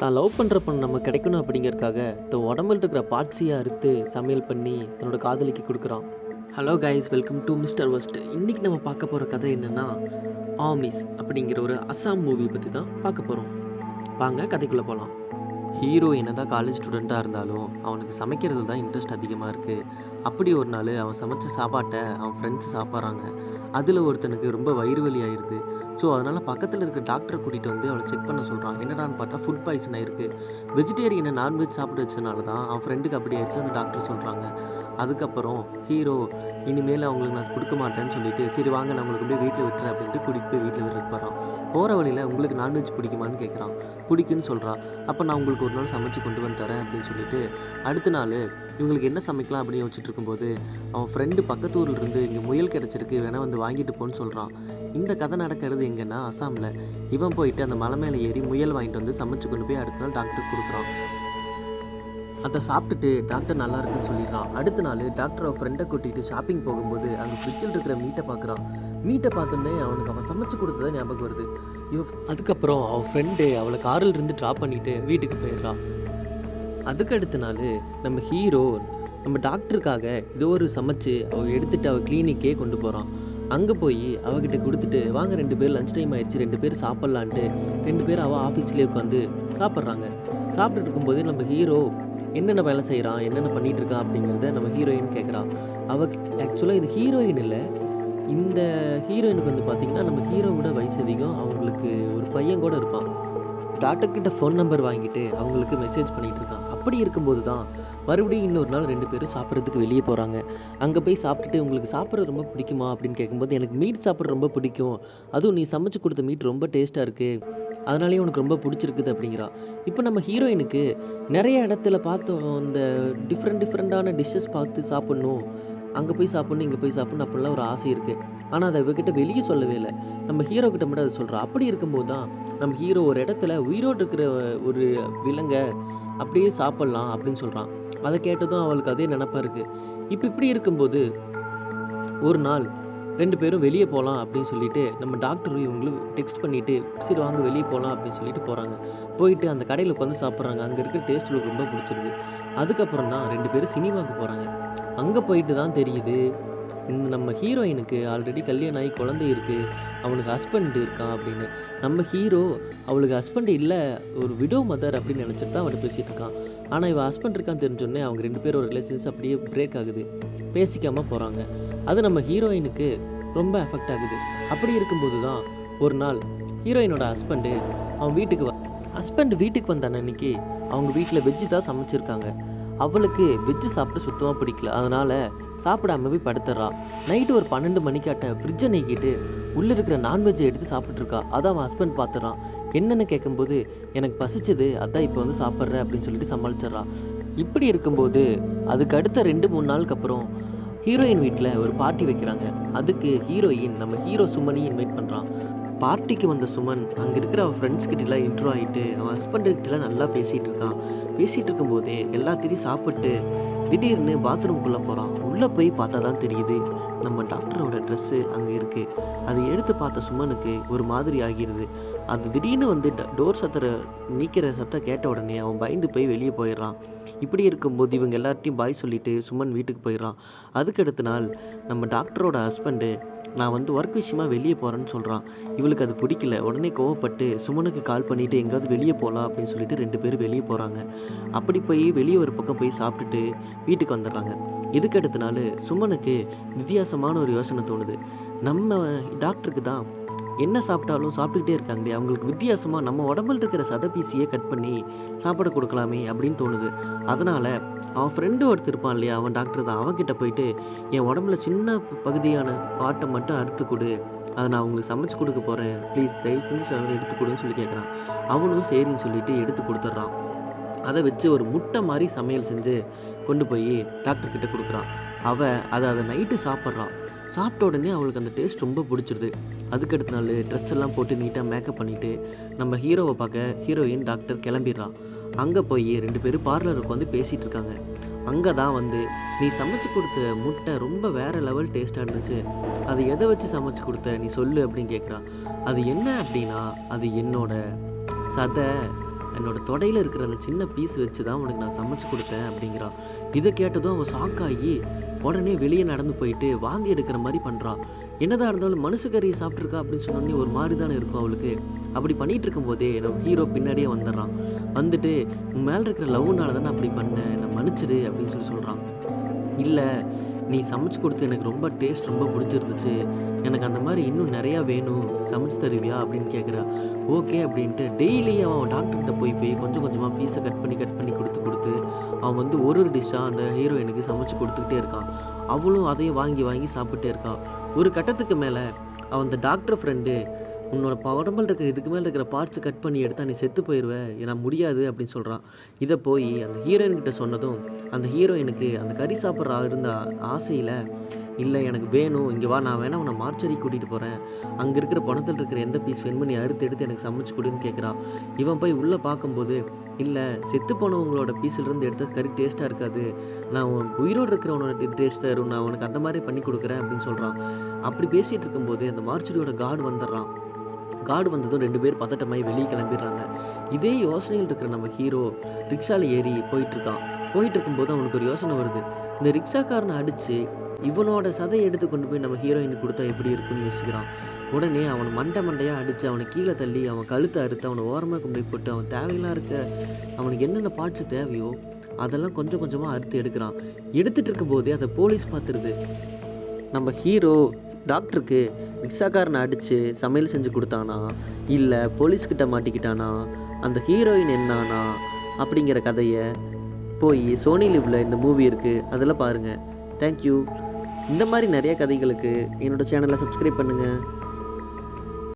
தான் லவ் பண்ணுற பொண்ணு நம்ம கிடைக்கணும் அப்படிங்கிறதுக்காக தன் உடம்புல இருக்கிற பார்ட்ஸையை அறுத்து சமையல் பண்ணி தன்னோட காதலிக்கு கொடுக்குறான். Hello guys welcome to mister West இன்றைக்கி நம்ம பார்க்க போகிற கதை என்னென்னா ஆமிஸ் அப்படிங்கிற ஒரு அஸ்ஸாம் மூவி பற்றி தான் பார்க்க போகிறோம் வாங்க கதைக்குள்ளே போகலாம் ஹீரோ என்ன தான் காலேஜ் ஸ்டூடெண்ட்டாக இருந்தாலும் அவனுக்கு சமைக்கிறது தான் இன்ட்ரெஸ்ட் அதிகமாக இருக்குது அப்படி ஒரு நாள் அவன் சமைச்ச சாப்பாட்டை அவன் ஃப்ரெண்ட்ஸ் சாப்பிட்றாங்க. அதில் ஒருத்தனுக்கு ரொம்ப வயிறு வலி ஆயிடுது ஸோ அதனால் பக்கத்தில் இருக்க டாக்டரை கூட்டிகிட்டு வந்து அவளை செக் பண்ண சொல்கிறான் என்னடான்னு பார்த்தா ஃபுட் பாய்சன் ஆயிருக்கு. வெஜிடேரியனை நான்வெஜ் சாப்பிட்டு வச்சதுனால தான் அவன் ஃப்ரெண்டுக்கு அப்படி ஆயிடுச்சு அந்த டாக்டர் சொல்கிறாங்க அதுக்கப்புறம் ஹீரோ இனிமேல் அவங்களுக்கு நான் கொடுக்க மாட்டேன்னு சொல்லிட்டு சரி வாங்க நான் உங்களுக்கு போய் வீட்டில் விட்டுறேன் அப்படின்ட்டு கூட்டிகிட்டு போய் வீட்டில் விட்டுட்டு போகிறான் போகிற வழியில் உங்களுக்கு நான்வெஜ் பிடிக்குமான்னு கேட்குறான் பிடிக்குன்னு சொல்கிறான் அப்போ நான் உங்களுக்கு ஒரு நாள் சமைச்சு கொண்டு வந்து தரேன் அப்படின்னு சொல்லிட்டு அடுத்த நாள் இவங்களுக்கு என்ன சமைக்கலாம் அப்படின்னு யோசிச்சுட்டு இருக்கும்போது அவன் ஃப்ரெண்டு பக்கத்து ஊர்ல இருந்து இங்கே முயல் கிடச்சிருக்கு வேணால் வந்து வாங்கிட்டு போன்னு சொல்கிறான் இந்த கதை நடக்கிறது எங்கன்னா அசாமில். இவன் போயிட்டு அந்த மலை மேலே ஏறி முயல் வாங்கிட்டு வந்து சமைச்சு கொண்டு போய் அடுத்த நாள் டாக்டர் கொடுக்குறான். அதை சாப்பிட்டுட்டு டாக்டர் நல்லா இருக்குன்னு சொல்லிடுறான். அடுத்த நாள் டாக்டர் அவன் ஃப்ரெண்டை கூட்டிகிட்டு ஷாப்பிங் போகும்போது அங்கே ஃப்ரிட்ஜில் இருக்கிற மீட்டை பார்க்குறான். மீட்டை பார்த்தோன்னே அவனுக்கு அவன் சமைச்சு கொடுத்ததா ஞாபகம் வருது. இவ அதுக்கப்புறம் அவன் ஃப்ரெண்டு அவளை காரில் இருந்து ட்ராப் பண்ணிவிட்டு வீட்டுக்கு போயிடுறான். அதுக்கு அடுத்த நாள் நம்ம ஹீரோ நம்ம டாக்டருக்காக ஏதோ ஒரு சமைச்சு அவள் எடுத்துகிட்டு அவள் கிளினிக்கே கொண்டு போகிறான் அங்கே போய் அவகிட்ட கொடுத்துட்டு வாங்க ரெண்டு பேர் லஞ்ச் டைம் ஆயிடுச்சு ரெண்டு பேர் சாப்பிட்லான்ட்டு. ரெண்டு பேர் அவள் ஆஃபீஸ்லேயே உட்காந்து சாப்பிட்றாங்க. சாப்பிட்டுட்டு இருக்கும்போது நம்ம ஹீரோ என்னென்ன வேலை செய்கிறான் என்னென்ன பண்ணிகிட்டு இருக்கா அப்படிங்கிறத நம்ம ஹீரோயின் கேட்குறான் அவ ஆக்சுவலாக இது ஹீரோயின் இல்லை. இந்த ஹீரோயினுக்கு வந்து பார்த்திங்கன்னா நம்ம ஹீரோவோட வயசு அதிகம். அவங்களுக்கு ஒரு பையன் கூட இருப்பான். டாக்டர்கிட்ட ஃபோன் நம்பர் வாங்கிட்டு அவங்களுக்கு மெசேஜ் பண்ணிகிட்டு இருக்கான். அப்படி இருக்கும்போது தான் மறுபடியும் இன்னொரு நாள் ரெண்டு பேரும் சாப்பிட்றதுக்கு வெளியே போகிறாங்க அங்கே போய் சாப்பிட்டுட்டு உங்களுக்கு சாப்பிட்றது ரொம்ப பிடிக்குமா? அப்படின்னு கேட்கும்போது எனக்கு மீட் சாப்பிட்றது ரொம்ப பிடிக்கும். அதுவும் நீ சமைச்சு கொடுத்த மீட் ரொம்ப டேஸ்ட்டாக இருக்குது அதனாலேயே உனக்கு ரொம்ப பிடிச்சிருக்குது அப்படிங்கிறா. இப்போ நம்ம ஹீரோயினுக்கு நிறைய இடத்துல பார்த்தோம். இந்த டிஃப்ரெண்ட் டிஃப்ரெண்ட்டான டிஷ்ஷஸ் பார்த்து சாப்பிட்ணும். அங்கே போய் சாப்பிட்ணும் இங்கே போய் சாப்பிட்ணும் அப்படிலாம் ஒரு ஆசை இருக்குது ஆனால் அதை இவகிட்ட வெளியே சொல்லவே இல்லை. நம்ம ஹீரோ கிட்ட மட்டும் அதை சொல்கிறோம் அப்படி இருக்கும்போது தான் நம்ம ஹீரோ ஒரு இடத்துல உயிரோடு இருக்கிற ஒரு விலங்கை அப்படியே சாப்பிட்லாம் அப்படின்னு சொல்கிறான் அதை கேட்டதும் அவளுக்கு அதே நினப்பாக இருக்குது இப்போ இப்படி இருக்கும்போது ஒரு நாள் ரெண்டு பேரும் வெளியே போகலாம் அப்படின்னு சொல்லிட்டு நம்ம டாக்டர் இவங்களும் டெக்ஸ்ட் பண்ணிவிட்டு சரி வாங்க வெளியே போகலாம் அப்படின்னு சொல்லிட்டு போகிறாங்க போயிட்டு அந்த கடையில் உட்காந்து சாப்பிட்றாங்க. அங்கே இருக்கிற டேஸ்ட் ரொம்ப பிடிச்சிருது. அதுக்கப்புறம் தான் ரெண்டு பேரும் சினிமாவுக்கு போகிறாங்க அங்கே போயிட்டு தான் தெரியுது இந்த நம்ம ஹீரோயினுக்கு ஆல்ரெடி கல்யாணம் ஆகி குழந்தை இருக்குது அவனுக்கு ஹஸ்பண்ட் இருக்கான் அப்படின்னு. நம்ம ஹீரோ அவளுக்கு ஹஸ்பண்ட் இல்லை ஒரு விடோ மதர் அப்படின்னு நினச்சிட்டு தான் அவன் பேசிகிட்டு இருக்கான். ஆனால் இவன் ஹஸ்பண்ட் இருக்கான்னு தெரிஞ்சோடனே அவங்க ரெண்டு பேரும் ரிலேஷன்ஸ் அப்படியே பிரேக் ஆகுது. பேசிக்காமல் போகிறாங்க அது நம்ம ஹீரோயினுக்கு ரொம்ப எஃபெக்ட் ஆகுது. அப்படி இருக்கும்போது தான் ஒரு நாள் ஹீரோயினோட ஹஸ்பண்டு அவன் வீட்டுக்கு வ ஹஸ்பண்ட் வீட்டுக்கு வந்த அன்னைக்கு அவங்க வீட்டில் வெஜ்ஜு தான் சமைச்சிருக்காங்க. அவளுக்கு வெஜ்ஜு சாப்பிட சுத்தமாக பிடிக்கல. அதனால் சாப்பிடாம போய் படுத்துடுறான் நைட்டு ஒரு பன்னெண்டு மணிக்காட்ட ஃப்ரிட்ஜை நீக்கிட்டு உள்ளே இருக்கிற நான்வெஜ்ஜை எடுத்து சாப்பிட்ருக்கா அதான் அவன் ஹஸ்பண்ட் பார்த்துறான் என்னென்னு கேட்கும்போது எனக்கு பசிச்சது அதான் இப்போ வந்து சாப்பிட்றேன் அப்படின்னு சொல்லிட்டு சமாளிச்சிட்றான் இப்படி இருக்கும்போது அதுக்கு அடுத்த ரெண்டு மூணு நாளுக்கு அப்புறம் ஹீரோயின் வீட்டில் ஒரு பார்ட்டி வைக்கிறாங்க. அதுக்கு ஹீரோயின் நம்ம ஹீரோ சுமனையும் இன்வைட் பண்ணுறான் பார்ட்டிக்கு வந்த சுமன் அங்கே இருக்கிற அவன் ஃப்ரெண்ட்ஸ் கிட்டலாம் இன்ட்ரோ ஆகிட்டு அவன் ஹஸ்பண்டு கிட்டலாம் நல்லா பேசிகிட்டு இருக்கான். பேசிகிட்டு இருக்கும்போதே எல்லாத்தையும் சாப்பிட்டு திடீர்னு பாத்ரூம்குள்ளே போகிறான் உள்ளே போய் பார்த்தா தான் தெரியுது நம்ம டாக்டரோட ட்ரெஸ்ஸு அங்கே இருக்குது அதை எடுத்து பார்த்த சுமனுக்கு ஒரு மாதிரி ஆகிடுது அது திடீர்னு வந்து டோர் சத்தரை நீக்கிற சத்தம் கேட்ட உடனே அவன் பயந்து போய் வெளியே போயிடுறான். இப்படி இருக்கும்போது இவங்க எல்லார்ட்டையும் பாய் சொல்லிவிட்டு சுமன் வீட்டுக்கு போயிடுறான். அதுக்கு அடுத்த நாள் நம்ம டாக்டரோட ஹஸ்பண்டு நான் வந்து ஒர்க் விஷயமா வெளியே போகிறேன்னு சொல்கிறான் இவளுக்கு அது பிடிக்கல. உடனே கோவப்பட்டு சுமனுக்கு கால் பண்ணிவிட்டு எங்கேயாவது வெளியே போகலாம் அப்படின்னு சொல்லிட்டு ரெண்டு பேரும் வெளியே போகிறாங்க அப்படி போய் வெளியே ஒரு பக்கம் போய் சாப்பிட்டுட்டு வீட்டுக்கு வந்துடுறாங்க. இதுக்கு அடுத்த நாள் சுமனுக்கு வித்தியாசமான ஒரு யோசனை தோணுது. நம்ம டாக்டருக்கு தான் என்ன சாப்பிட்டாலும் சாப்பிட்டுக்கிட்டே இருக்காங்களே அவங்களுக்கு வித்தியாசமாக நம்ம உடம்புல இருக்கிற சதப்பீசியை கட் பண்ணி சாப்பிட கொடுக்கலாமே அப்படின்னு தோணுது. அதனால் அவன் ஃப்ரெண்டு ஒருத்தர் இருப்பான் இல்லையா? அவன் டாக்டர் தான். அவன்கிட்ட போயிட்டு என் உடம்புல சின்ன பகுதியான பாட்டை மட்டும் அறுத்து கொடு. அதை நான் உங்களுக்கு சமைச்சு கொடுக்க போகிறேன் ப்ளீஸ் தயவு செஞ்சு அவனை எடுத்து கொடுன்னு சொல்லி கேட்குறான் அவனும் சரின்னு சொல்லிட்டு எடுத்து கொடுத்துட்றான். அதை வச்சு ஒரு முட்டை மாதிரி சமையல் செஞ்சு கொண்டு போய் டாக்டர்கிட்ட கொடுக்குறான். அவள் அதை அதை நைட்டு சாப்பிட்றான். சாப்பிட்ட உடனே அவளுக்கு அந்த டேஸ்ட் ரொம்ப பிடிச்சிருது. அதுக்கு அடுத்த நாள் ட்ரெஸ் எல்லாம் போட்டு நீட்டாக மேக்கப் பண்ணிவிட்டு நம்ம ஹீரோவை பார்க்க ஹீரோயின் டாக்டர் கிளம்பிடுறான். அங்கே போய் ரெண்டு பேரும் பார்லர் உட்காந்து பேசிகிட்டு இருக்காங்க. அங்கே தான் வந்து நீ சமைச்சு கொடுத்த முட்டை ரொம்ப வேறு லெவல் டேஸ்ட்டாக இருந்துச்சு. அது எதை வச்சு சமைச்சு கொடுத்த? நீ சொல்லு அப்படின்னு கேட்குறா அது என்ன அப்படின்னா அது என்னோட சதை என்னோட தொடையில் இருக்கிற அந்த சின்ன பீஸ் வச்சு தான் உனக்கு நான் சமைச்சு கொடுத்தேன் அப்படிங்கிறான் இதை கேட்டதும் அவன் ஷாக்காகி உடனே வெளியே நடந்து போயிட்டு வாந்தி எடுக்கிற மாதிரி பண்ணுறான் என்னதான் இருந்தாலும் மனுஷக்கறியை சாப்பிட்ருக்கா அப்படின்னு சொன்னோடனே ஒரு மாதிரி தானே இருக்கும் அவளுக்கு. அப்படி பண்ணிட்டு இருக்கும்போதே நம்ம ஹீரோ பின்னாடியே வந்துடுறான். வந்துட்டு உன் மேலே இருக்கிற லவ்னால தானே அப்படி பண்ணேன் நான் மன்னிச்சிடு அப்படின்னு சொல்லி சொல்கிறான் இல்லை நீ சமைச்சு கொடுத்து எனக்கு ரொம்ப டேஸ்ட் ரொம்ப பிடிச்சிருந்துச்சு. எனக்கு அந்த மாதிரி இன்னும் நிறையா வேணும். சமைச்சு தருவியா? அப்படின்னு கேட்குறா ஓகே அப்படின்ட்டு டெய்லி அவன் டாக்டர்கிட்ட போய் போய் கொஞ்சம் கொஞ்சமாக பீஸை கட் பண்ணி கட் பண்ணி கொடுத்து கொடுத்து அவன் வந்து ஒரு ஒரு டிஷ்ஷாக அந்த ஹீரோயினுக்கு சமைச்சு கொடுத்துக்கிட்டே இருக்கான். அவளும் அதையும் வாங்கி வாங்கி சாப்பிட்டே இருக்கா ஒரு கட்டத்துக்கு மேலே அவன் அந்த டாக்டர் ஃப்ரெண்டு உன்னோட ப- உடம்புல இருக்க இதுக்கு மேலே இருக்கிற பார்ட்ஸ் கட் பண்ணி எடுத்தா நீ செத்து போயிடுவ நான் முடியாது அப்படின்னு சொல்கிறான் இதை போய் அந்த ஹீரோயின்கிட்ட சொன்னதும் அந்த ஹீரோயினுக்கு அந்த கறி சாப்பிட்ற இருந்த ஆசையில் இல்லை எனக்கு வேணும். இங்கே வா நான் வேணால் உன்னை மார்ச்சரி கூட்டிகிட்டு போகிறேன் அங்கே இருக்கிற பணத்தில் இருக்கிற எந்த பீஸ் வேணுமோ நீ அறுத்து எடுத்து எனக்கு சமைச்சு கொடுன்னு கேட்குறான் இவன் போய் உள்ளே பார்க்கும்போது இல்லை செத்து போனவங்களோட பீஸ்லேருந்து எடுத்தால் கறி டேஸ்ட்டாக இருக்காது. நான் உன் உயிரோடு இருக்கிறவனோட இது டேஸ்ட் தரும் நான் உனக்கு அந்த மாதிரி பண்ணி கொடுக்குறேன். அப்படின்னு சொல்கிறான் அப்படி பேசிகிட்டு இருக்கும்போது அந்த மார்ச்சரியோட கார்டு வந்துடுறான். கார்டு வந்ததும் ரெண்டு பேர் பதட்டமாகி வெளியே கிளம்பிடுறாங்க. இதே யோசனையில் இருக்கிற நம்ம ஹீரோ ரிக்ஷாவில் ஏறி போயிட்டுருக்கான். போயிட்டு இருக்கும்போது அவனுக்கு ஒரு யோசனை வருது. இந்த ரிக்ஷாக்காரனை அடித்து இவனோட சதையை எடுத்து கொண்டு போய் நம்ம ஹீரோயினுக்கு கொடுத்தா எப்படி இருக்குன்னு யோசிக்கிறான். உடனே அவனை மண்டை மண்டையாக அடித்து அவனை கீழே தள்ளி அவன் கழுத்தை அறுத்து அவனை ஓரமாக கொண்டு போய் போட்டு அவன் தேவையெல்லாம் இருக்க அவனுக்கு என்னென்ன பார்ட்ஸ் தேவையோ அதெல்லாம் கொஞ்சம் கொஞ்சமாக அறுத்து எடுக்கிறான். எடுத்துகிட்டு இருக்கும்போதே அதை போலீஸ் பார்த்துருது. நம்ம ஹீரோ டாக்டருக்கு ரிக்ஷாக்காரனை அடித்து சமையல் செஞ்சு கொடுத்தானா? இல்லை போலீஸ்கிட்ட மாட்டிக்கிட்டானா? அந்த ஹீரோயின் என்னானா? அப்படிங்கிற கதையை போய் சோனி லிவ்வில் இந்த மூவி இருக்குது அதில் பாருங்கள் தேங்க்யூ இந்த மாதிரி நிறைய கதைகளுக்கு என்னோட சேனலை சப்ஸ்கிரைப் பண்ணுங்கள்